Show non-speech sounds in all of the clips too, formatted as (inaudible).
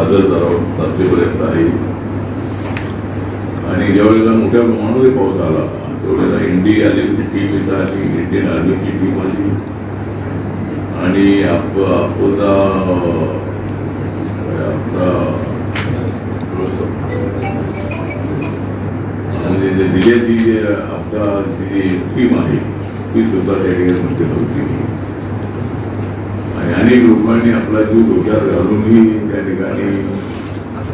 आदर करावं तारखेपर्यंत आहे. आणि ज्यावेळेला मोठ्या प्रमाणामध्ये पाऊस आला त्यावेळेला इंडी आलीची टीम इथं आली इंडियन आर्मीची टीम आली. आणि आप आपला आपला आणि जे दिलेली जे आपला जी टीम आहे ती सुद्धा त्या ठिकाणी म्हणजे नव्हती अनेक लोकांनी आपला जीव डोक्यात घालूनही त्या ठिकाणी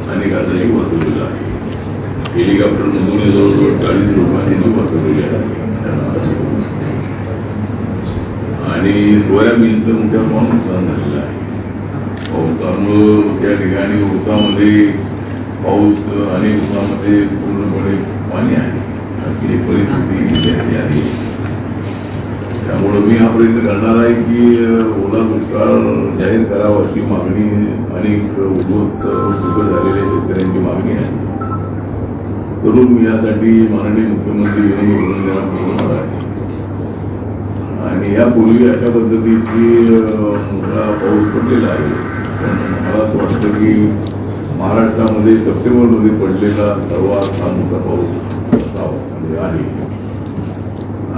अनेकाचा जीव वाचवलेला आहे हेलिकॉप्टर नमुने जवळजवळ चाळीस लोकांनी जीव वाचवलेले आहे आणि सोयाबीनचं मोठ्या प्रमाणात नुकसान झालेलं आहे पावसामुळं त्या ठिकाणी उसामध्ये पाऊस अनेक उसामध्ये पूर्णपणे पाणी आहे अशी परिस्थिती आहे त्यामुळे मी हा प्रयत्न करणार आहे की ओला दुष्काळ जाहीर करावा अशी मागणी अनेक उद्योग उभं झालेल्या शेतकऱ्यांची मागणी आहे. करून मी यासाठी माननीय मुख्यमंत्री देवेंद्र फडणवीस यांना बोलणार आहे. आणि यापूर्वी अशा पद्धतीची मोठा पाऊस पडलेला आहे. पण मला असं वाटतं की महाराष्ट्रामध्ये सप्टेंबरमध्ये पडलेला सर्वात हा मोठा पाऊस आहे.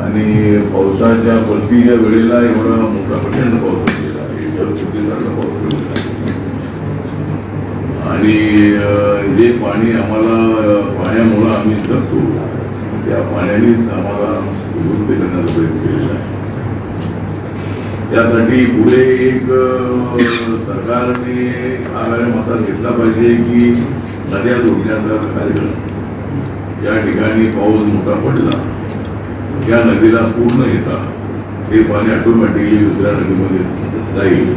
आणि पावसाच्या परतीच्या वेळेला एवढा मोठा प्रचंड पाऊस पडलेला आहे. पाऊस पडलेला आणि जे पाणी आम्हाला पाण्यामुळं आम्ही जगतो. त्या पाण्यानेच आम्हाला विभुक्त करण्याचा प्रयत्न केलेला आहे. त्यासाठी पुढे एक सरकारने हा मतात घेतला पाहिजे की नद्या जोडण्याचा कार्यक्रम. या ठिकाणी पाऊस मोठा पडला. या नदीला पूर्ण येतात ते पाणी ऑटोमॅटिकली दुसऱ्या नदीमध्ये जाईल.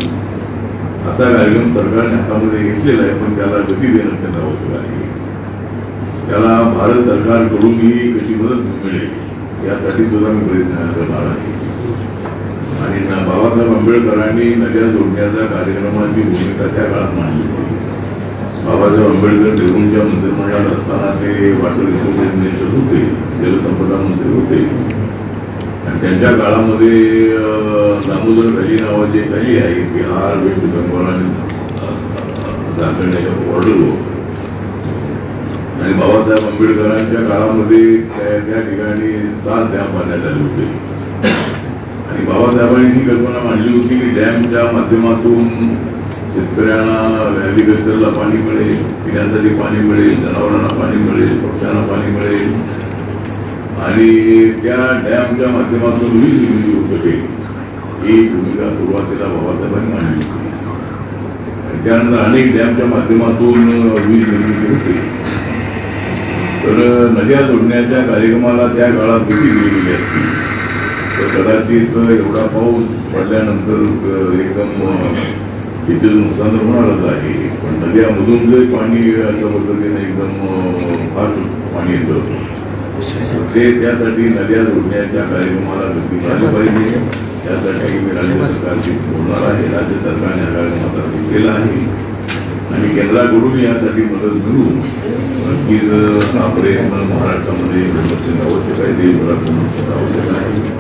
असा कार्यक्रम सरकारने हातामध्ये घेतलेला आहे पण त्याला गती देणं त्यांना आवश्यक आहे. त्याला भारत सरकारकडूनही कशी मदत मिळेल यासाठी सुद्धा मी प्रयत्न करणार आहे. आणि बाबासाहेब आंबेडकरांनी नद्या जोडण्याच्या कार्यक्रमाची भूमिका त्या काळात मांडली होती. बाबासाहेब आंबेडकर देऊळच्या मंत्रिमंडळात असताना ते वाटर रिसोर्स होते जलसंपदा मंत्री होते. त्यांच्या काळामध्ये दामोदर घरी नावाची एक आहे बिहार वेस्ट बेंगॉल आणि झारखंडच्या बॉर्डरवर आणि बाबासाहेब आंबेडकरांच्या काळामध्ये त्या त्या ठिकाणी सात डॅम बांधण्यात आले होते. आणि बाबासाहेबांनी ही कल्पना मांडली होती की डॅमच्या माध्यमातून शेतकऱ्यांना ऍग्रिकल्चरला पाणी मिळेल पिण्यासाठी पाणी मिळेल जनावरांना पाणी मिळेल पक्ष्यांना पाणी मिळेल आणि त्या डॅमच्या माध्यमातून वीज निर्मिती होऊ शकेल ही भूमिका सुरुवातीला बाबासाहेबांनी मांडली होती. आणि त्यानंतर अनेक डॅमच्या माध्यमातून वीज निर्मिती होते. तर नद्या जोडण्याच्या कार्यक्रमाला त्या काळात भेटी दिलेली असती. तर कदाचित एवढा पाऊस पडल्यानंतर एकदम तिथे नुकसान तर होणारच आहे. पण नद्यामधून जर पाणी अशा पद्धतीने एकदम फार पाणी येतं. ते त्यासाठी नद्या जोडण्याच्या कार्यक्रमाला गती झाली पाहिजे त्यासाठी मी राज्य सरकारची बोलणार आहे. राज्य सरकारने हा कार्यक्रमाचा घेतलेला आहे. आणि केंद्राकडून यासाठी मदत मिळू. नक्कीच हा प्रयत्न महाराष्ट्रामध्ये होणं आवश्यक आहे. देशभरात होणं आवश्यक आहे.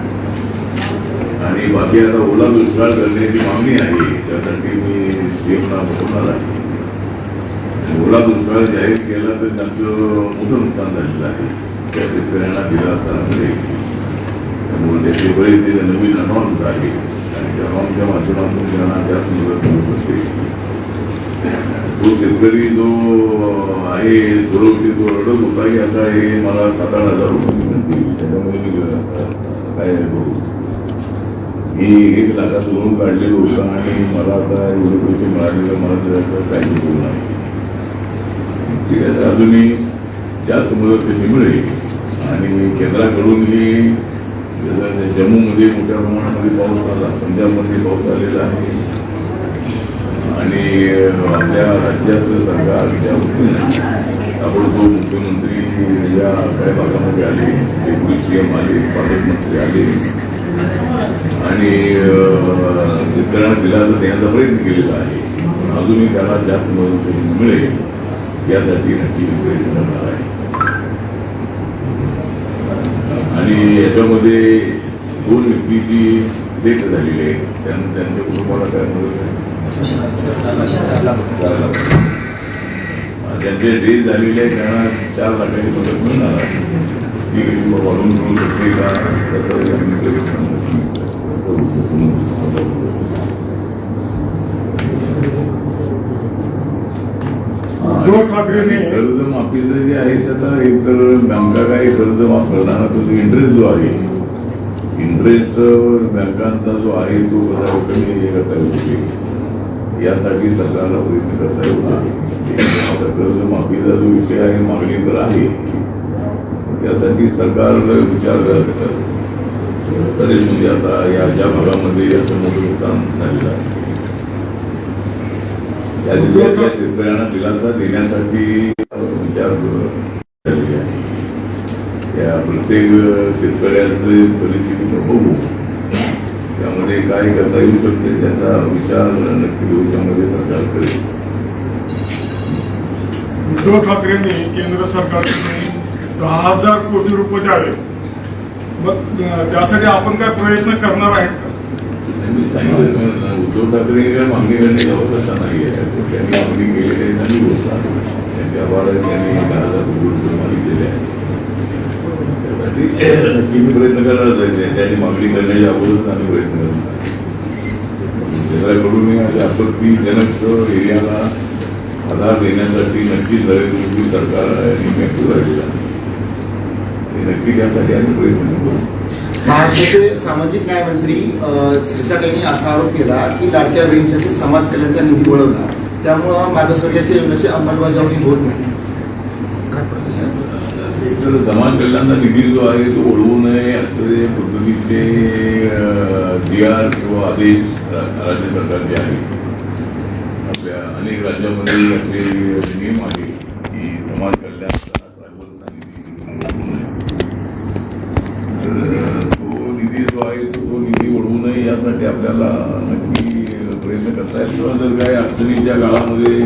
आणि बाकी आता ओला दुष्काळ करण्याची मागणी आहे. त्यासाठी मी सीएमला बोलवणार आहे. ओला दुष्काळ जाहीर केला तर त्यांचं मोठं नुकसान झालेलं आहे. त्या शेतकऱ्यांना दिला असताना मिळेल त्यामुळे त्याचे बरेच ते नवीन अनाउन्स आहे आणि त्या अनाउन्सच्या माध्यमातून त्यांना त्यात मदत मिळू शकते तो शेतकरी जो आहे सुरक्षित तो रडत होता की आता हे मला सात आठ हजार रुपये मिळतील त्याच्यामुळे मी काय करू मी एक लाखात लोन काढलेलं होतं आणि मला आता एवढे पैसे मिळालेले मला त्याचं काही नाही ठीक आहे तर अजूनही जास्त मदत कशी मिळेल आणि केंद्राकडूनही ही जम्मूमध्ये मोठ्या प्रमाणामध्ये पाऊस आला पंजाबमध्ये पाऊस आलेला आहे. आणि आपल्या राज्याचं सरकार ज्या ताबडतोब मुख्यमंत्री या काही भागामध्ये आले डेप्युटी सीएम आले पालकमंत्री आले. आणि शेतकऱ्यांना दिलासा देण्याचा प्रयत्न केलेला आहे. पण अजूनही त्याला जास्त मदत करून मिळेल यासाठी नक्की प्रयत्न करणार आहे आणि याच्यामध्ये दोन व्यक्तीची डेथ झालेली आहे त्यानंतर त्यांच्या कुटुंबाला काय मदत त्यांचे डेथ झालेले आहे त्यांना चार लाखाची मदत मिळणार आहे. ती वाढवून मिळू शकते का? त्याचं आम्ही प्रयत्न करू. उद्धव ठाकरेंनी- कर्जमाफीचं जे आहे त्याचा एक तर बँका काही कर्ज माफ करणार तो इंटरेस्ट जो आहे. इंटरेस्ट बँकांचा जो आहे तो कसा कमी करता येऊ शकेल यासाठी सरकारला प्रयत्न करता येऊ कर्जमाफीचा जो विषय आहे मागणी तर आहे. त्यासाठी सरकारला विचार करत तरी म्हणजे आता या ज्या भागामध्ये याचं मोठं नुकसान झालेलं आहे. त्या जिल्ह्यातल्या शेतकऱ्यांना दिलासा देण्यासाठी विचार झालेले आहे त्या प्रत्येक शेतकऱ्याची परिस्थिती बघू त्यामध्ये काय करता येऊ शकते त्याचा विचार नक्की भविष्यामध्ये सरकार करेल. उद्धव ठाकरेंनी केंद्र सरकारने दहा हजार कोटी रुपये द्यावे. मग त्यासाठी आपण काय प्रयत्न करणार आहेत का? मी सांगितलं उद्धव ठाकरे मागणी करणे गवतचा नाही आहे त्यांनी मागणी केलेली आहे चांगली गोष्ट त्यांच्या आभारात त्यांनी दहा हजार कोटी मागितलेले आहे त्यासाठी नक्की मी प्रयत्न करणारच आहे त्यांनी मागणी करण्याच्या अगोदरच आम्ही प्रयत्न करणार केंद्राकडून अशा आपत्तीजनक एरियाला आधार देण्यासाठी नक्कीच नरेंद्र मोदी सरकार आणि मेट्रो राहिलेला आहे आणि नक्की त्यासाठी आम्ही प्रयत्न करू. महाराष्ट्राचे सामाजिक न्याय मंत्री अ, सिरसाट यांनी असा आरोप केला की लाडक्या बहिणीसाठी समाज कल्याणचा निधी वळवला. त्यामुळं मागासवर्गाच्या योजनेची अंमलबजावणी होत नाही. तर समाज कल्याणचा निधी जो आहे तो ओढवू नये असे पद्धतीचे जी आर किंवा आदेश राज्य सरकारचे आहे. आपल्या अनेक राज्यामध्ये असे नियम आहे की समाज कल्याणचा ट्रायबलचा निधी ओढवू नये तर तो निधी जो आहे तो तो निधी ओढवू नये आपल्याला नक्की प्रयत्न करता येईल. किंवा जर काही अडचणीच्या काळामध्ये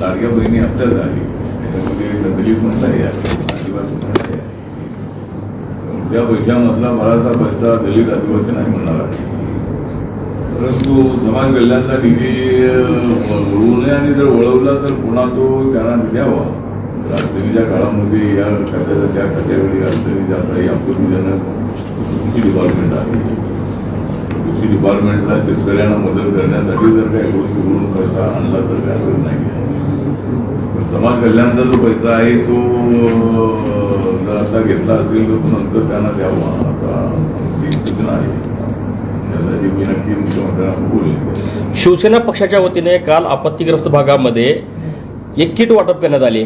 लाडक्या बहिणी आपल्याच आहे त्याच्यामध्ये दलित म्हणताही आहे आदिवासी म्हणताही आहे. त्या पैशामधला बराचसा पैसा दलित आदिवासी नाही म्हणणार आहे. परंतु समाज कल्याणचा निधी अं, वळवू नये आणि जर वळवला तर पुन्हा तो त्यांना द्यावा. अडचणीच्या काळामध्ये या खात्याच्या त्या खात्यावेळी अडचणी जाता आहे आपत्तीजनक डिपार्टमेंट आहे. कृषी डिपार्टमेंटला शेतकऱ्यांना मदत करण्यासाठी जर काही गोष्टी म्हणून पैसा आणला तर काय होत नाही. समाज कल्याणचा जो पैसा आहे तो जर असा घेतला असेल तर तो नंतर त्यांना द्यावा. असा सूचना आहे शिवसेना पक्षाच्या वतीने काल आपत्तीग्रस्त भागामध्ये एक किट वाटप करण्यात आले.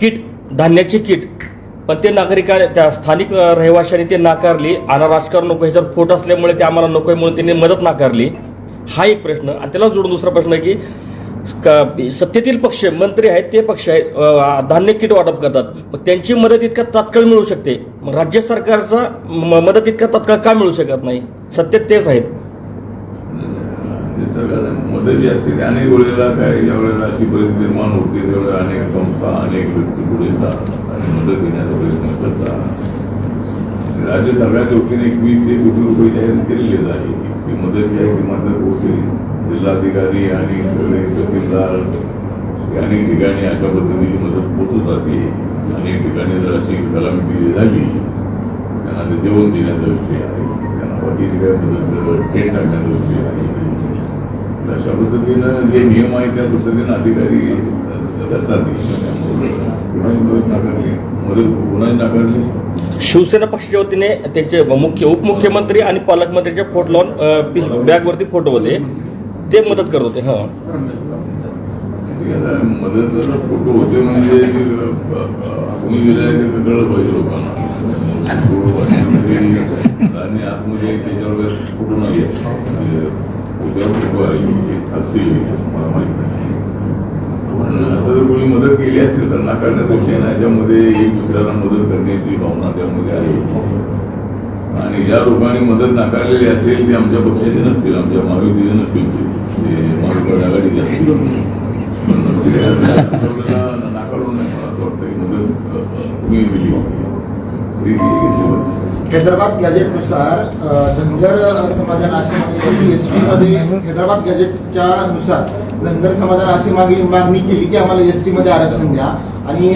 किट धान्याची किट पण ते नागरिका त्या स्थानिक रहिवाशांनी ते नाकारली. आणि राजकारण नको ह्याच्यावर फोट असल्यामुळे ते आम्हाला नको आहे म्हणून त्यांनी मदत नाकारली. हा एक प्रश्न. आणि त्याला जोडून दुसरा प्रश्न आहे की सत्तेतील पक्ष मंत्री आहेत ते पक्ष आहेत धान्य किट वाटप करतात. मग त्यांची मदत इतक्या तात्काळ मिळू शकते. मग राज्य सरकारचा म- मदत इतक्या तात्काळ का मिळू शकत नाही? सत्तेत तेच आहेत. म्हणजे सगळ्यांना मदत जी असते अनेक वेळेला काय ज्या वेळेला अशी परिस्थिती निर्माण होते त्यावेळेला अनेक संस्था अनेक व्यक्ती पुढे येतात आणि मदत घेण्याचा प्रयत्न करतात. राज्य सरकारच्या वतीने एकवीसशे कोटी रुपये जाहीर केलेलेच आहे. ती मदत जी आहे ती मात्र होते. जिल्हाधिकारी आणि सगळे तहसीलदार अनेक ठिकाणी अशा पद्धतीची मदत पोहोचत जाते. अनेक ठिकाणी जर अशी कलामिटी झाली त्यांना ते जेवण देण्याचा विषय आहे. त्यांना बाकी काय मदत ट्रेन टाकण्याचा विषय आहे. अशा पद्धतीनं जे नियम आहे त्या पद्धतीनं अधिकारी नाकारली? मदत कुणाची नाकारली? शिवसेना पक्षाच्या वतीने त्यांचे मुख्य उपमुख्यमंत्री आणि पालकमंत्रीचे फोटो लावून बॅगवरती फोटो होते. ते मदत करत होते हा. मदत फोटो होते म्हणजे कुणी ते कळलं पाहिजे लोकांना. (laughs) आणि आतमध्ये त्याच्यावर फोटो नाही आहे. म्हणजे असतील मला नाही पण असं जर कोणी मदत केली असेल तर नाकारण्याचा विषय नाही याच्यामध्ये एक दुसऱ्याला मदत करण्याची भावना त्यामध्ये आहे आणि ज्या लोकांनी मदत नाकारलेली असेल ती आमच्या पक्षाचे नसतील आमच्या महायुतीचे नसतील ते. ते महाविकास आघाडीचे असतील पण नाकारून नाही मला असं वाटतं की मदत तुम्ही दिली ती घेतली पाहिजे हैदराबाद गॅजेटनुसार धनगर समाजानं असे म्हटलं एसमध्ये हैदराबाद गॅजेटच्या नुसार धनगर समाजाने अशी मागणी मागणी केली की आम्हाला एसटी मध्ये आरक्षण द्या. आणि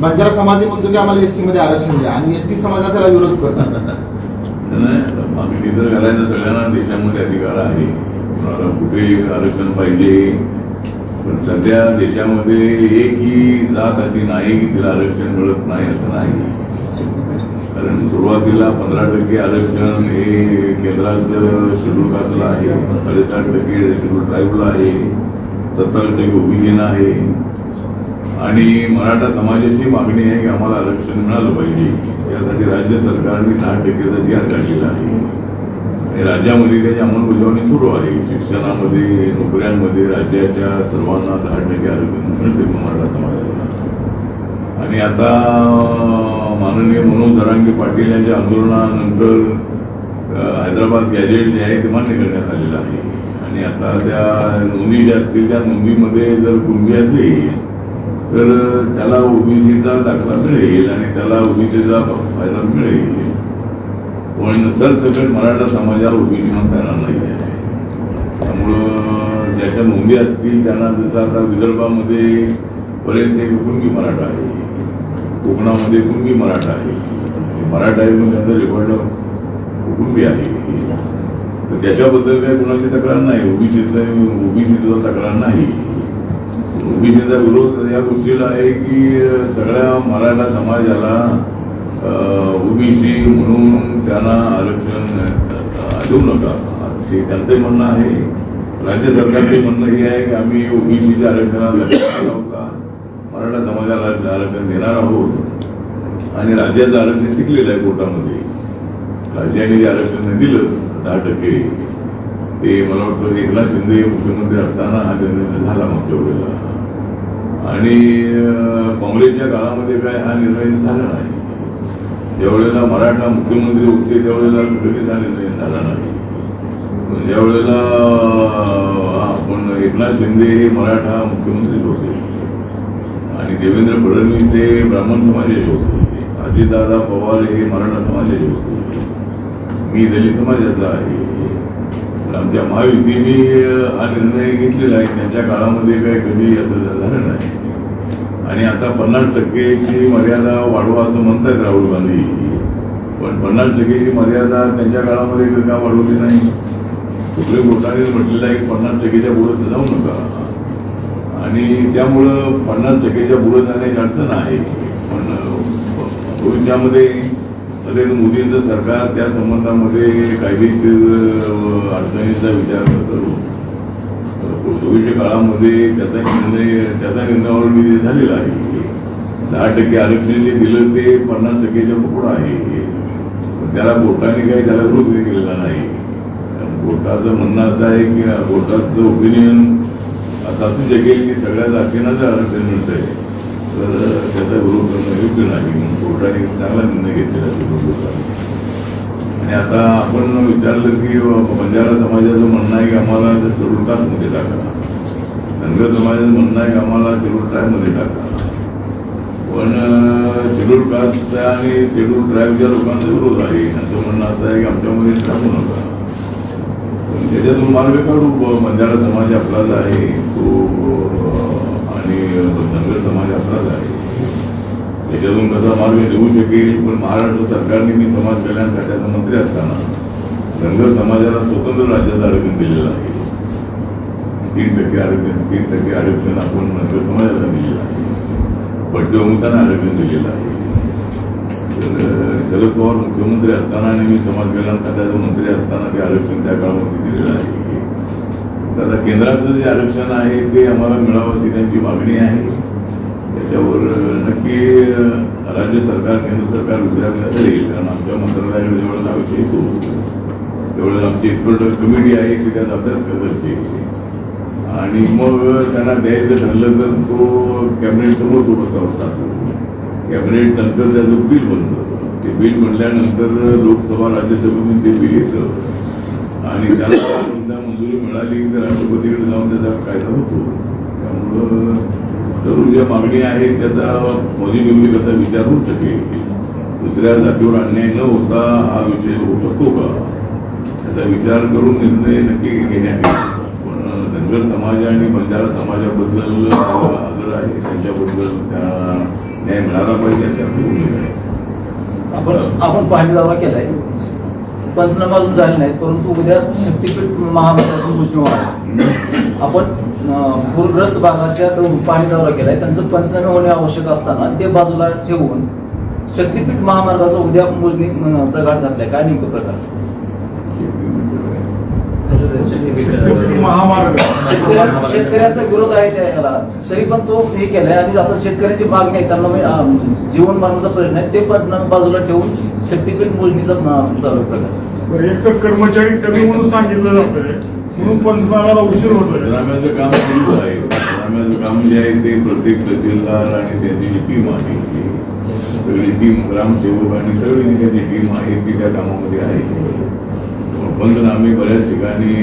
बंजारा समाज म्हणतो की आम्हाला एसटी मध्ये आरक्षण द्या. आणि एसटी समाजा त्याला विरोध करतो मागणी तर करायचं. सगळ्यांना देशामध्ये अधिकार आहे. कोणाला कुठे आरक्षण पाहिजे. पण सध्या देशामध्ये एकही जात अशी नाही की तिला आरक्षण मिळत नाही असं नाही. कारण सुरुवातीला पंधरा टक्के आरक्षण हे केंद्राचं शेड्यूल कास्टला आहे. साडेसाठ टक्के शेड्यूल ट्राईबला आहे. सत्तर टक्के ओबीसीना आहे. आणि मराठा समाजाची मागणी आहे की आम्हाला आरक्षण मिळालं पाहिजे. यासाठी राज्य सरकारने दहा टक्केचा जी आर काढलेला आहे. आणि राज्यामध्ये त्याची अंमलबजावणी सुरू आहे. शिक्षणामध्ये नोकऱ्यांमध्ये राज्याच्या सर्वांना दहा टक्के आरक्षण मिळते मराठा समाजाला. आणि आता माननीय मनोज दरांगे पाटील यांच्या आंदोलनानंतर हैदराबाद गॅजेट जे आहे ते मान्य करण्यात आलेलं आहे. आणि आता त्या नोंदी ज्या असतील त्या नोंदीमध्ये जर कुणबी असेल तर त्याला ओबीसीचा दाखला मिळेल आणि त्याला ओबीसीचा फायदा मिळेल. पण सरसकट मराठा समाजाला ओबीसी म्हणता येणार नाही आहे. त्यामुळं ज्याच्या नोंदी असतील त्यांना जसं आता विदर्भामध्ये बरेच एक कुणबी मराठा आहे कोकणामध्ये कुणबी मराठा आहे. मराठा आहे पण त्यांचं रेकॉर्ड कुटुंबी आहे. तर त्याच्याबद्दल काही कुणाची तक्रार नाही. ओबीसीचं ओबीसीचा तक्रार नाही. ओबीसीचा विरोध या गोष्टीला आहे की सगळ्या मराठा समाजाला ओबीसी म्हणून त्यांना आरक्षण देऊ नका. ते त्यांचं म्हणणं आहे. राज्य सरकारचे म्हणणं हे आहे की आम्ही ओबीसीच्या आरक्षणाला लक्ष मराठा समाजाला आरक्षण देणार आहोत आणि राज्याचं आरक्षण टिकलेलं आहे कोर्टामध्ये. राज्याने जे आरक्षण नाही दिलं दहा टक्के ते मला वाटतं एकनाथ शिंदे मुख्यमंत्री असताना हा निर्णय झाला मागच्या वेळेला. आणि काँग्रेसच्या काळामध्ये काय हा निर्णय झाला नाही. ज्यावेळेला मराठा मुख्यमंत्री होते त्यावेळेला कधीच हा निर्णय झाला नाही. पण ज्या वेळेला आपण एकनाथ शिंदे हे मराठा मुख्यमंत्री होते आणि देवेंद्र फडणवीस हे ब्राह्मण समाजाचे होते. अजितदादा पवार हे मराठा समाजाचे होते. मी दलित समाजाचा आहे. पण आमच्या महायुतीने हा निर्णय घेतलेला आहे. त्यांच्या काळामध्ये काय कधी असं झालं नाही. आणि आता पन्नास टक्केची मर्यादा वाढवा असं म्हणतायत राहुल गांधी. पण पन्नास टक्केची मर्यादा त्यांच्या काळामध्ये का वाढवली नाही? सुप्रीम कोर्टाने म्हटलेलं आहे की पन्नास टक्केच्या पुढे जाऊ नका. आणि त्यामुळं पन्नास टक्केच्या पुढे जाण्याची अडचण आहे. पण भविष्यामध्ये नरेंद्र मोदींचं सरकार त्या संबंधामध्ये कायदेशीर अ, अडचणींचा विचार करून कोविडच्या काळामध्ये त्याचा निर्णय त्याचा निर्णयावर झालेला आहे. दहा टक्के आरक्षण जे दिलं ते पन्नास टक्क्याच्या पुढं आहे. पण त्याला कोर्टाने काही त्याला विरोध केलेला नाही. कोर्टाचं म्हणणं असं आहे की कोर्टाचं ओपिनियन असं जगेल की सगळ्या जातीनं जर आरक्षण मिळतंय तर त्याचा विरोध करणं योग्य नाही. म्हणून कोर्टाने चांगला निर्णय घेतलेला आणि आता आपण विचारलं की बंजारा समाजाचं म्हणणं आहे की आम्हाला शेड्यूल कास्टमध्ये टाका. धनगर समाजाचं म्हणणं आहे की आम्हाला शेड्यूल ट्रायबमध्ये टाका. पण शेड्यूल कास्ट आणि शेड्यूल ट्राईबच्या लोकांचा विरोध आहे. असं म्हणणं असं आहे की आमच्यामध्ये टाकू नका. त्याच्यातून मार्ग काढू बंजारा समाज आपलाच आहे तो आणि धनगर समाज आपलाच आहे. त्याच्यातून कसा मार्ग देऊ शकेल पण महाराष्ट्र सरकारने मी समाज कल्याण खात्याचा मंत्री असताना धनगर समाजाला स्वतंत्र राज्याचं आरक्षण दिलेलं आहे. तीन टक्के आरक्षण तीन टक्के आरक्षण आपण धनगर समाजाला दिलेलं आहे. पट्टवमुक्तांना आरक्षण दिलेलं आहे. तर शरद पवार मुख्यमंत्री असताना आणि मी समाज कल्याण खात्याचा मंत्री असताना ते आरक्षण त्या काळामध्ये दिलेलं आहे. तर आता केंद्राचं जे आरक्षण आहे ते आम्हाला मिळावं अशी त्यांची मागणी आहे. त्याच्यावर नक्की राज्य सरकार केंद्र सरकार विचारलं करेल कारण आमच्या मंत्रालयाकडे जेवढा हा विषय येतो तेवढं आमची एक्सपर्ट कमिटी आहे ती त्याचा अभ्यास करत असते आणि मग त्यांना द्यायचं ठरलं तर तो कॅबिनेट समोर तो प्रस्ताव टाकतो कॅबिनेट नंतर त्याचं बिल बनतं ते बिल म्हणल्यानंतर लोकसभा राज्यसभेतून ते बिल येतं. आणि त्याला मंजुरी मिळाली तर राष्ट्रपतीकडे जाऊन त्याचा कायदा होतो. त्यामुळं जरूर ज्या मागणी आहे त्याचा पॉझिटिव्हली कसा विचार होऊ शकेल. दुसऱ्या जातीवर अन्याय न होता हा विषय होऊ शकतो का? त्याचा विचार करून निर्णय नक्की घेण्यात येईल. पण धनगर समाज आणि बंजारा समाजाबद्दल आदर आहे. त्यांच्याबद्दल त्या न्याय मिळाला पाहिजे त्या आपली आहे. आपण आपण पाणी दौरा केलाय. पंचनामा अजून झाले नाही परंतु उद्या शक्तीपीठ महामंडळातून सूचना होणार आपण पूरग्रस्त भागाच्या पाणी दौरा केलाय. त्यांचं पंचनामे होणे आवश्यक असताना ते बाजूला ठेवून शक्तीपीठ महामार्गाचा उद्या मोजणी जगाड घातलाय. काय नेमकं प्रकार? महामार्ग शेतकऱ्यांचा विरोध आहे त्या याला तरी पण तो हे केलाय आणि आता शेतकऱ्यांची मागणी आहे. त्यांना जीवन मरणाचा प्रश्न आहे. ते पंचनामे बाजूला ठेवून शक्तीपीठ मोजणीचा चालू प्रकार एक कर्मचारी कमी म्हणून सांगितलं जातंय. म्हणून पंचनाम्याला उशीर होतोय. पंचनाम्याचं काम सुरू आहे. पंचनाम्याचं काम जे आहे ते प्रत्येक तहसीलदार आणि त्यांची जी टीम आहे सगळी टीम ग्रामसेवक आणि सगळी जी त्यांची टीम आहे ती त्या कामामध्ये आहे. पंचनामे बऱ्याच ठिकाणी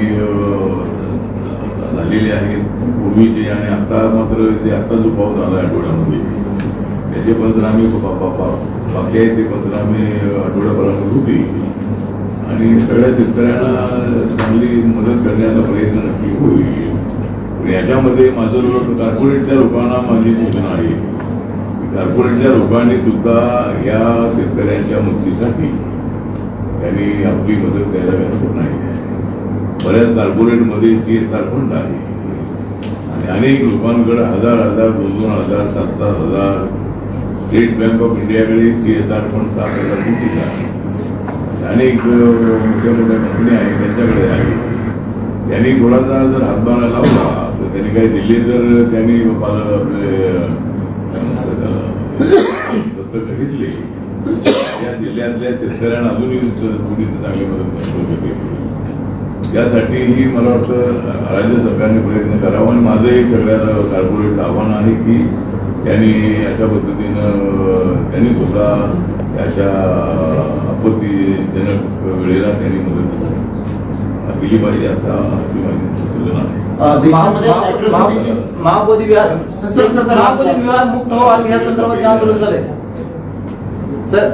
झालेले आहेत. पूर्वीचे आणि आता मात्र जे आता जो पाऊस आला आठवड्यामध्ये. त्याचे पंचनामे आम्ही बाकी आहेत ते पंचनामे आठवड्याभरामध्ये होतील आणि सगळ्या शेतकऱ्यांना चांगली मदत करण्याचा प्रयत्न नक्की होईल. याच्यामध्ये माझं कॉर्पोरेटच्या लोकांना माझी सूचना आहे. कॉर्पोरेटच्या लोकांनी सुद्धा या शेतकऱ्यांच्या मदतीसाठी त्यांनी आपली मदत द्यायला हरकत नाही. बऱ्याच कार्पोरेटमध्ये सी एस आर फंड आहे. आणि अनेक लोकांकडे हजार हजार दोन दोन हजार सात सात हजार स्टेट बँक ऑफ इंडियाकडे सी एस आर फंड सात हजार कोटी आहे अनेक मोठ्या मोठ्या कंपन्या आहेत त्यांच्याकडे आहे. त्यांनी थोडासा जर हातभार लावला असं त्यांनी काही दिले तर त्यांनी आपले म्हणतात दत्तक घेतले. या जिल्ह्यातल्या शेतकऱ्यांना अजूनही थोडी चांगली मदत करू शकेल. त्यासाठीही मला वाटतं राज्य सरकारने प्रयत्न करावा आणि माझं एक सगळ्या कॉर्पोरेट आव्हान आहे की त्यांनी अशा पद्धतीनं त्यांनी सुद्धा अशा आपत्तीजनक वेळेला त्यांनी मदत दिली पाहिजे असा अशी माझी सूचना आहे. महाबोधी विहार महाबोधी. विहार मुक्त असं या संदर्भात जे आंदोलन झालंय. सर?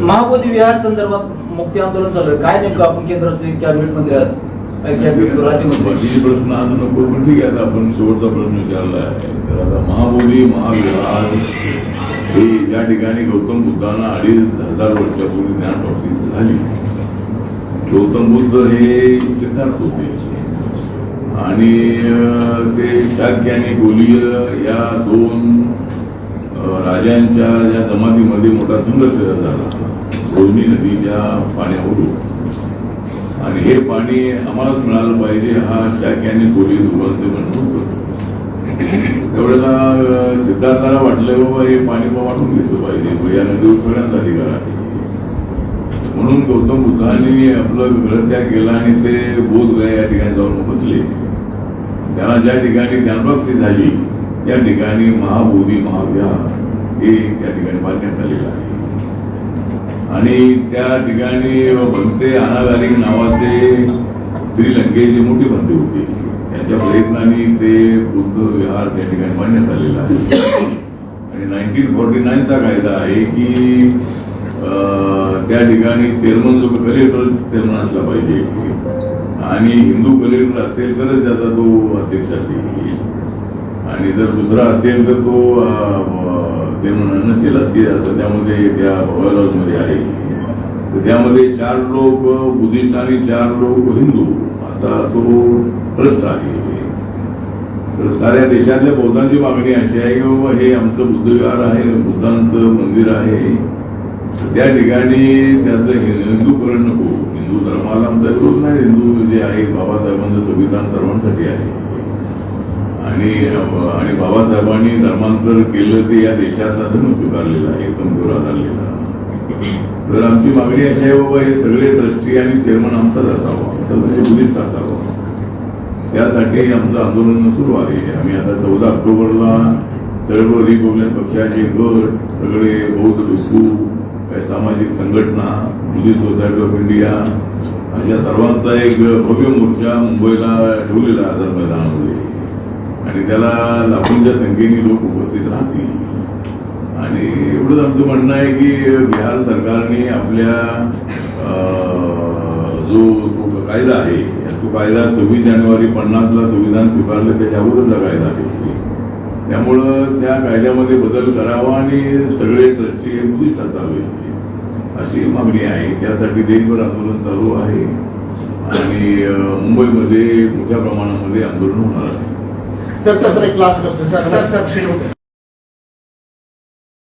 महाबोधी विहार संदर्भात मुक्ती आंदोलन चालू आहे. काय नेमकं आपण केंद्राचे कॅबिनेट मंत्री आहात? प्रश्न आज नको पण ठीक आहे आता आपण शेवटचा प्रश्न विचारला आहे. तर आता महाबोधी महाविहार हे या ठिकाणी गौतम बुद्धांना अडीच हजार वर्षापूर्वी ज्ञानप्राप्ती झाली. गौतम बुद्ध हे सिद्धार्थ होते. आणि ते शाक्य आणि गोलीय या दोन राजांच्या या जमातीमध्ये मोठा संघर्ष झाला रोहिणी नदीच्या पाण्यावरून. आणि हे पाणी आम्हालाच मिळालं पाहिजे हा शाक्य आणि गोली दोघांचे म्हणणं होतं सिद्धार्थाला वाटलं बाबा हे पाणी वाटून घेतलं पाहिजे या नदीवर सगळ्यांचा अधिकार आहे. म्हणून गौतम बुद्धांनी आपलं ग्रहत्याग केला आणि ते बोधगया या ठिकाणी जाऊन बसले. त्यांना ज्या ठिकाणी ज्ञानप्राप्ती झाली त्या ठिकाणी महाबोधी महाविहार हे त्या ठिकाणी बांधण्यात आलेलं आहे. आणि त्या ठिकाणी भंते अनागारिक नावाचे श्रीलंकेचे मोठे भंते होते. त्यांच्या प्रयत्नाने ते बुद्ध विहार त्या ठिकाणी बांधण्यात आलेला आहे. आणि नाईन्टीन फोर्टी नाईनचा कायदा आहे की अं, त्या ठिकाणी चेअरमन जो कलेक्टर चेअरमन असला पाहिजे. आणि हिंदू कलेक्टर असेल तरच त्याचा तो अध्यक्ष असेल. आणि जर दुसरा असेल तर तो नसेल असेल असं त्यामध्ये त्या मध्ये आहे. तर त्यामध्ये चार लोक बुद्धिस्ट आणि चार लोक हिंदू असा तो ट्रस्ट आहे. तर साऱ्या देशातल्या बौद्धांची मागणी अशी आहे की बाबा हे आमचं बुद्धविहार आहे बुद्धांचं मंदिर आहे. त्या ठिकाणी त्याचं हिंदूकरण नको. हिंदू धर्माला आमचा विरोध नाही हिंदू जे आहे बाबासाहेबांचं संविधान सर्वांसाठी आहे. आणि आणि बाबासाहेबांनी धर्मांतर केलं ते या देशाचा धर्म स्वीकारलेला आहे समजूर आधारलेला. तर आमची मागणी अशी आहे बाबा हे सगळे ट्रस्टी आणि चेअरमन आमचाच असावा तर म्हणजे बुद्धिस्ट असावा. त्यासाठी आमचं आंदोलन सुरू आहे. आम्ही आता चौदा ऑक्टोबरला सर्व रिपब्लिकन पक्षाचे गट सगळे बौद्ध भिक्खू काही सामाजिक संघटना मुली सोसायटी ऑफ इंडिया अशा सर्वांचा एक भव्य मोर्चा मुंबईला ठेवलेला आझाद मैदानामध्ये. आणि त्याला लाखोंच्या संख्येने लोक उपस्थित राहतील. आणि एवढंच आमचं म्हणणं आहे की बिहार सरकारने आपल्या जो तो कायदा आहे तो कायदा सव्वीस जानेवारी पन्नासला संविधान स्वीकारलं त्याच्या अगोदरचा कायदा आहे. त्यामुळं त्या कायद्यामध्ये बदल करावा आणि सगळे ट्रस्टी मुलीच असावे अशी मागणी आहे. त्यासाठी देशभर आंदोलन चालू आहे. आणि मुंबईमध्ये मोठ्या प्रमाणामध्ये आंदोलन होणार आहे. सर सर एक last question sir sir sir